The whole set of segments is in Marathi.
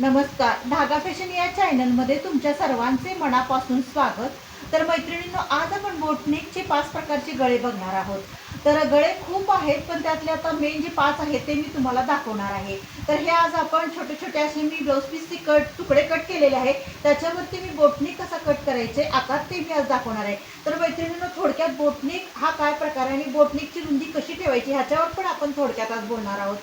नमस्कार. धागा फॅशन या चॅनलमध्ये तुमच्या सर्वांचे मनापासून स्वागत. तर मैत्रिणींनो आज आपण बोटनेकचे पाच प्रकारचे गळे बघणार आहोत. तर गळे खूप आहेत पण त्यातले आता मेन जे पाच आहेत ते मी तुम्हाला दाखवणार आहे. तर हे आज आपण छोटे छोटे असे मी ब्लाऊज पीसचे कट तुकडे कट केलेले आहे त्याच्यावरती मी बोटनेक कसा कट करायचे आकार ते मी आज दाखवणार आहे. तर मैत्रिणींनो थोडक्यात बोटनेक हा काय प्रकार आहे आणि बोटनेकची रुंदी कशी ठेवायची ह्याच्यावर पण आपण थोडक्यात आज बोलणार आहोत.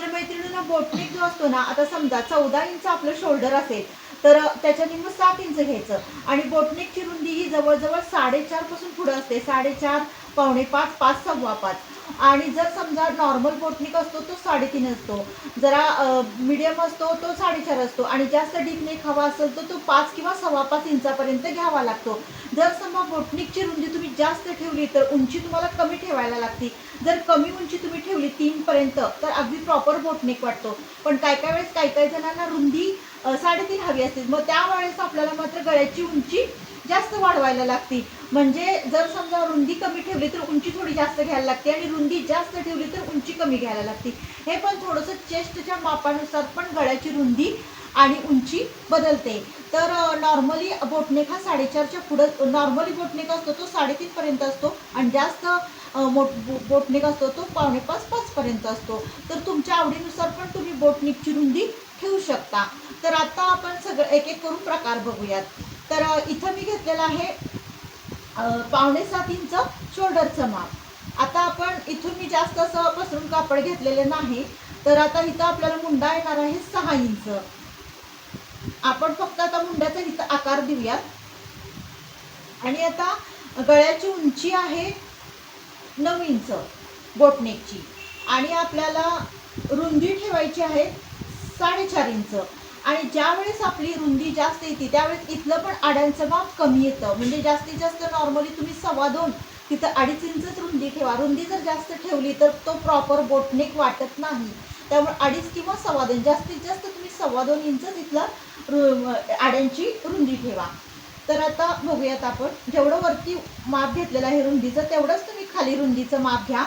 मित्रमैत्रिणींना बोटनिक जो असतो ना आता समजा चौदा इंच आपलं शोल्डर असेल तर त्याच्या निम्म सात इंच घ्यायचं. आणि बोटनेकची रुंदी ही जवळजवळ साडेचारपासून पुढं असते. साडेचार पावणे पाच पाच सव्वा पाच. आणि जर समजा नॉर्मल पोटनिक असतो तो साडेतीन असतो. जरा मीडियम असतो तो साडेचार असतो. आणि जास्त डीप नेक हवा असेल तर तो पाच किंवा सव्वा पाच इंचापर्यंत घ्यावा लागतो. जर समजा बोटनिकची रुंदी तुम्ही जास्त ठेवली तर उंची तुम्हाला कमी ठेवायला लागते. जर कमी उंची तुम्ही ठेवली तीनपर्यंत तर अगदी प्रॉपर बोटनिक वाटतो. पण काय काय वेळेस काही काही जणांना रुंदी साडेतीन हवी असते. मग त्यावेळेस आपल्याला मात्र गळ्याची उंची जास्त वाढवायला लागते. म्हणजे जर समजा रुंदी कमी ठेवली तर उंची थोडी जास्त घ्यायला लागते आणि रुंदी जास्त ठेवली तर उंची कमी घ्यायला लागते. हे पण थोडंसं चेस्टच्या मापानुसार पण गळ्याची रुंदी आणि उंची बदलते. तर नॉर्मली बोटनेक हा साडेचारच्या पुढं नॉर्मली बोटनेक असतो तो साडेतीनपर्यंत असतो आणि जास्त अ, मोठ बोटनेक असतो तो पावणे पाच असतो. तर तुमच्या आवडीनुसार पण तुम्ही बोटनेकची रुंदी ठेवू शकता. तर आता आपण सगळं एक एक करून प्रकार बघूयात. तर इथं मी घेतलेलं आहे पावणे सात इंच शोल्डरचं माप. आता आपण इथून मी जास्त असं पसरून कापड घेतलेले नाही तर आता इथं आपल्याला मुंडा येणार आहे सहा इंच. आपण फक्त आता मुंड्याचा इथं आकार देऊयात. आणि आता गळ्याची उंची आहे नऊ इंच बोटनेकची. आणि आपल्याला रुंदी ठेवायची आहे साडेचार इंच. आणि ज्यावेळेस आपली रुंदी जास्त येते त्यावेळेस इथलं पण आड्यांचं माप कमी येतं. म्हणजे जास्तीत जास्त नॉर्मली तुम्ही सव्वा दोन तिथं अडीच इंचच रुंदी ठेवा. रुंदी जर जास्त ठेवली तर तो प्रॉपर बोटनेक वाटत नाही. त्यामुळे अडीच किंवा सव्वा दोन जास्तीत जास्त तुम्ही सव्वा दोन इंच तिथलं रु आड्यांची रुंदी ठेवा. तर आता बघूयात आपण. जेवढं वरती माप घेतलेलं आहे रुंदीचं तेवढंच तुम्ही खाली रुंदीचं माप घ्या.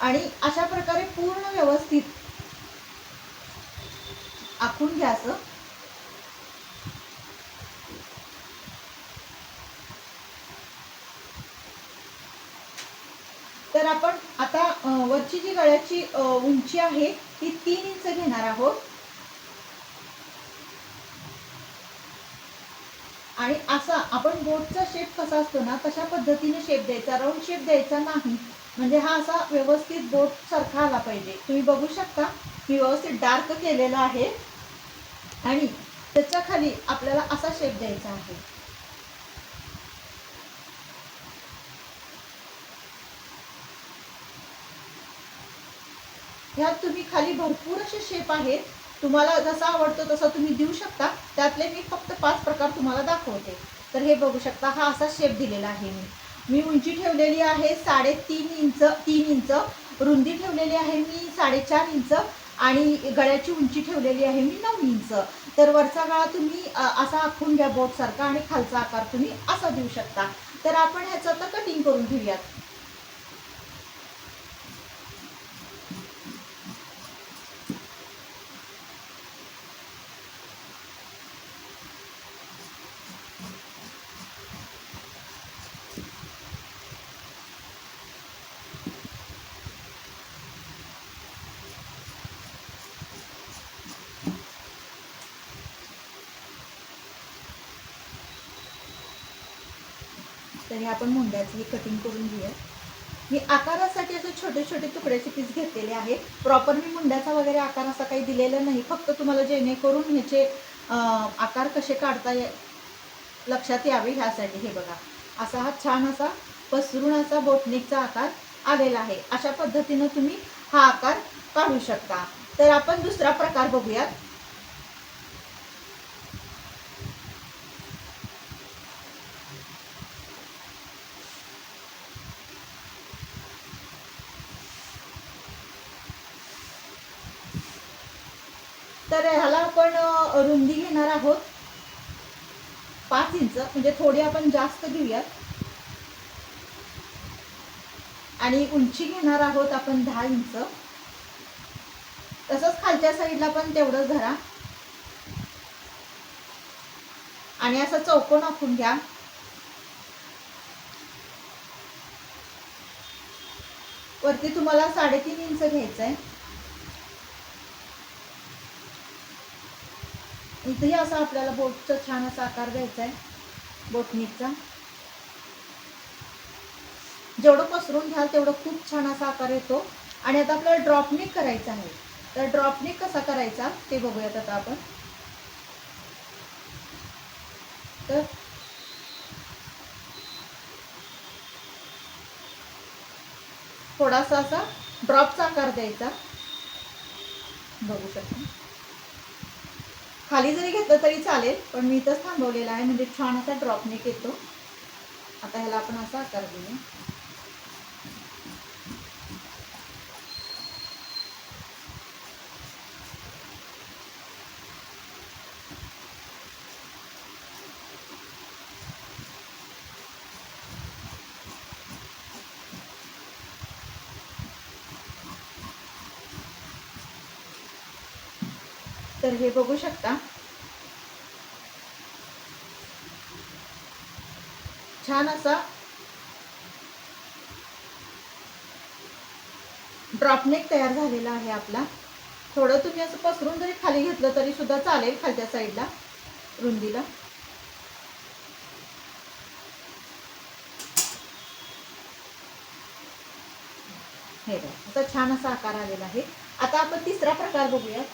आणि अशा प्रकारे पूर्ण व्यवस्थित आखून घ्या असं. तर आपण आता वरची जी गळ्याची उंची आहे ती तीन इंच घेणार आहोत. आणि असा आपण बोटचा शेप कसा असतो ना तशा पद्धतीने शेप द्यायचा. राऊंड शेप द्यायचा नाही. म्हणजे हा असा व्यवस्थित बोट सारखा आला पाहिजे. तुम्ही बघू शकता मी व्यवस्थित डार्क केलेला आहे. आणि त्याच्याखाली आपल्याला असा शेप द्यायचा आहे. ह्यात तुम्ही खाली भरपूर असे शेप आहेत. तुम्हाला जसा आवडतो तसा तुम्ही देऊ शकता. त्यातले मी फक्त पाच प्रकार तुम्हाला दाखवते. तर हे बघू शकता हा असा शेप दिलेला आहे मी. मी उंची ठेवलेली आहे साडेतीन इंच तीन इंच. रुंदी ठेवलेली आहे मी साडेचार इंच. आणि गळ्याची उंची ठेवलेली आहे मी नऊ इंच. तर वरचा गळा तुम्ही असा आखून घ्या बोटसारखा आणि खालचा आकार तुम्ही असा देऊ शकता. तर आपण ह्याचं आता कटिंग करून घेऊयात. तर हे आपण मुंड्याचं हे कटिंग करून घेऊया. मी आकारासाठी असे छोटे छोटे तुकड्याचे पीस घेतलेले आहे प्रॉपर मी मुंड्याचा वगैरे आकार असा काही दिलेला नाही. फक्त तुम्हाला जेणेकरून ह्याचे आकार कसे काढता लक्षात यावे ह्यासाठी हे बघा. असा हा छान असा पसरून असा बोटनिकचा आकार आलेला आहे. अशा पद्धतीनं तुम्ही हा आकार काढू शकता. तर आपण दुसरा प्रकार बघूयात. तर ह्याला आपण रुंदी घेणार आहोत. पाच इंच म्हणजे थोडी आपण जास्त घेऊयात. आणि उंची घेणार आहोत आपण दहा इंच. तसंच खालच्या साईडला पण तेवढंच धरा. आणि असं चौकोन आखून घ्या. वरती तुम्हाला साडेतीन इंच घ्यायचं आहे इथंही असा आपल्याला बोटचा छान असा आकार द्यायचा आहे बोटणीचा जेवढं पसरून घ्याल तेवढं खूप छान असा आकार येतो. आणि आता आपल्याला ड्रॉपनिक करायचा आहे. तर ड्रॉपनिक कसा करायचा ते बघूयात आता आपण. तर थोडासा असा ड्रॉपचा आकार द्यायचा. बघू शकता. खाली जरी घेतलं तरी चालेल पण मी इथंच थांबवलेला आहे. म्हणजे छान असा ड्रॉपनेक येतो आता ह्याला आपण असा आकार देऊ. तर हे बघू शकता. छान असा ड्रॉपनेक तयार झालेला आहे आपला. थोडं तुम्ही असं पसरून जरी खाली घेतलं तरी सुद्धा चालेल खालच्या साईडला रुंदीला. हे बघा आता छान असा आकार आलेला आहे. आता आपण तिसरा प्रकार बघूयात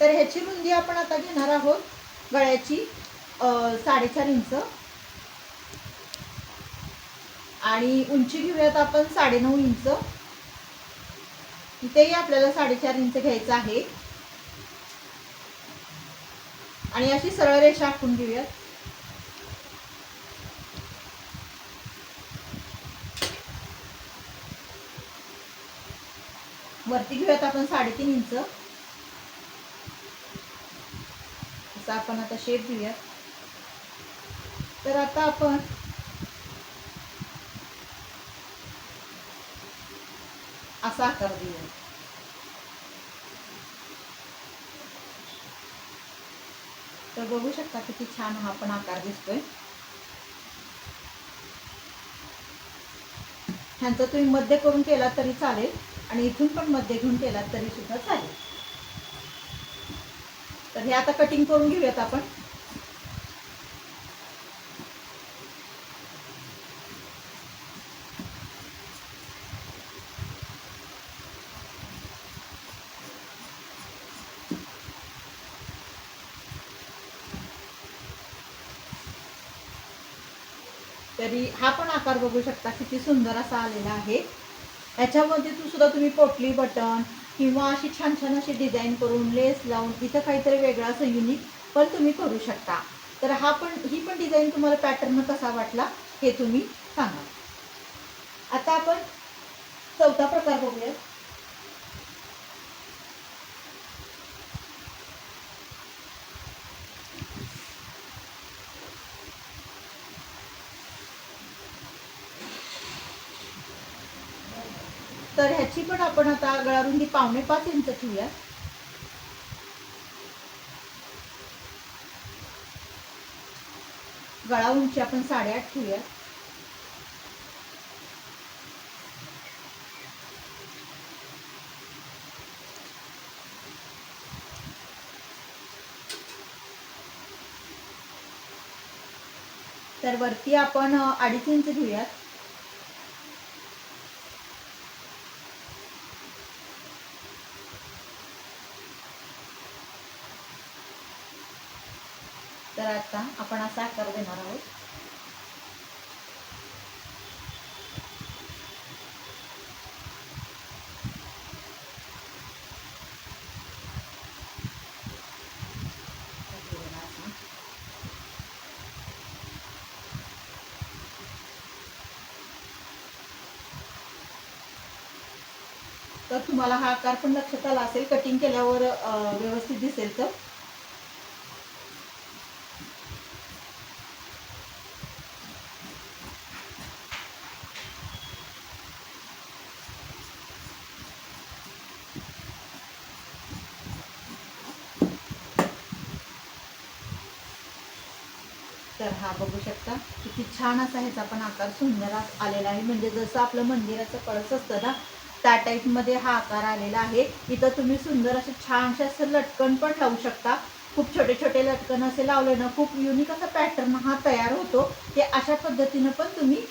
तर ह्याची आपण आता घेणार आहोत गळ्याची साडेचार इंच. आणि उंची घेऊयात आपण साडेनऊ इंच. इथेही आपल्याला साडेचार इंच घ्यायचं आहे. आणि अशी सरळ रेषा आखून घेऊयात. वरती घेऊयात आपण साडेतीन इंच. असा आपण आता शेप घेऊयात. तर आता आपण असा आकार देऊया तर बघू शकता किती छान हा पण आकार दिसतोय. ह्यांचा तुम्ही मध्य करून केला तरी चालेल आणि इथून पण मध्य घेऊन केला तरी सुद्धा चालेल. हे आता कटिंग करून घेऊयात आपण. तरी हा पण आकार बघू शकता किती सुंदर असा आलेला आहे. याच्यामध्ये तू सुद्धा तुम्ही पोटली बटन किंवा अशी छान छान अशी डिझाईन करून लेस लावून इथं काहीतरी वेगळं असं युनिक पण तुम्ही करू शकता. तर हा पण ही पण डिझाईन तुम्हाला पॅटर्न कसा वाटला हे तुम्ही सांगा. आता आपण चौथा प्रकार बघूया तर ह्याची पण आपण आता गळारुंदी पावणे पाच इंच ठेवूया. गळा उंची आपण साडेआठ ठेवूया. तर वरती आपण अडीच इंच घेऊयात. आता आपण असा आकार देणार आहोत. तर तुम्हाला हा आकार पण लक्षात आला असेल कटिंग केल्यावर व्यवस्थित दिसेल तर. तर हा बघू शकता. किती छान असा ह्याचा पण आकार सुंदर आलेला आहे. म्हणजे जसं आपलं मंदिराचं कळस असतं ना त्या टाईपमध्ये हा आकार आलेला आहे. इथं तुम्ही सुंदर असे छानसे असं लटकन पण लावू शकता. खूप छोटे छोटे लटकन असे लावले ना खूप युनिक असा पॅटर्न हा तयार होतो. ते अशा पद्धतीनं पण तुम्ही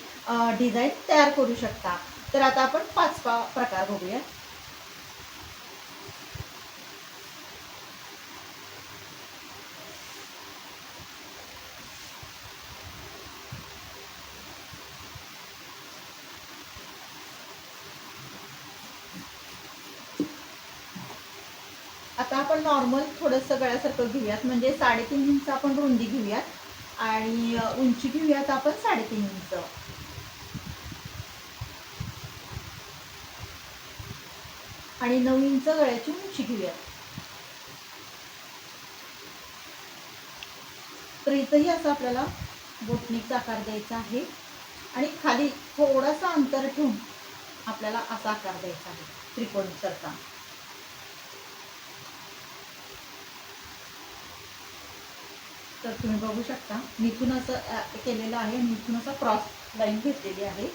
डिझाईन तयार करू शकता. तर आता आपण पाच पा प्रकार बघूया. आता आपण नॉर्मल थोडंसं गळ्यासारखं घेऊयात. म्हणजे साडेतीन इंच आपण रुंदी घेऊयात. आणि उंची घेऊयात आपण साडेतीन इंच. आणि नऊ इंच गळ्याची उंची घेऊयात. तर इथंही असं आपल्याला बोटणीचा आकार द्यायचा आहे. आणि खाली थोडासा अंतर ठेवून आपल्याला असा आकार द्यायचा आहे. त्रिकोणीसारखा तर तुम्ही बघू शकता. मी इथून असं केलेलं आहे. आणि इथून असं क्रॉस लाईन घेतलेली आहे.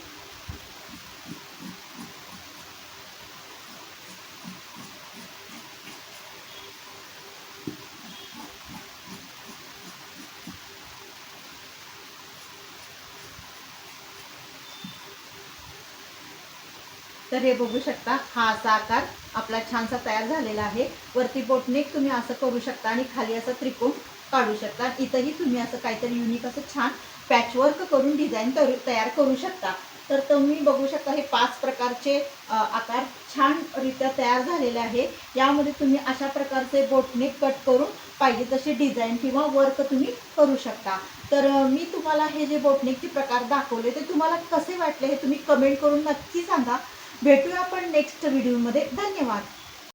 तर हे बघू शकता हा असा आकार आपला छानसा तयार झालेला आहे. वरती बोटनेक तुम्ही असं करू शकता आणि खाली असा त्रिकोण काढू शकता. इथंही तुम्ही असं काहीतरी युनिक असं छान पॅचवर्क करून डिझाईन तयार करू शकता. तर तुम्ही बघू शकता हे पाच प्रकारचे आकार छानरित्या तयार झालेले आहे. यामध्ये तुम्ही अशा प्रकारचे बोटने कट करून पाहिजे तसे डिझाईन किंवा वर्क तुम्ही करू शकता. तर मी तुम्हाला हे जे बोटनेकचे प्रकार दाखवले ते तुम्हाला कसे वाटले हे तुम्ही कमेंट करून नक्की सांगा. भेटूया आपण नेक्स्ट व्हिडिओमध्ये धन्यवाद.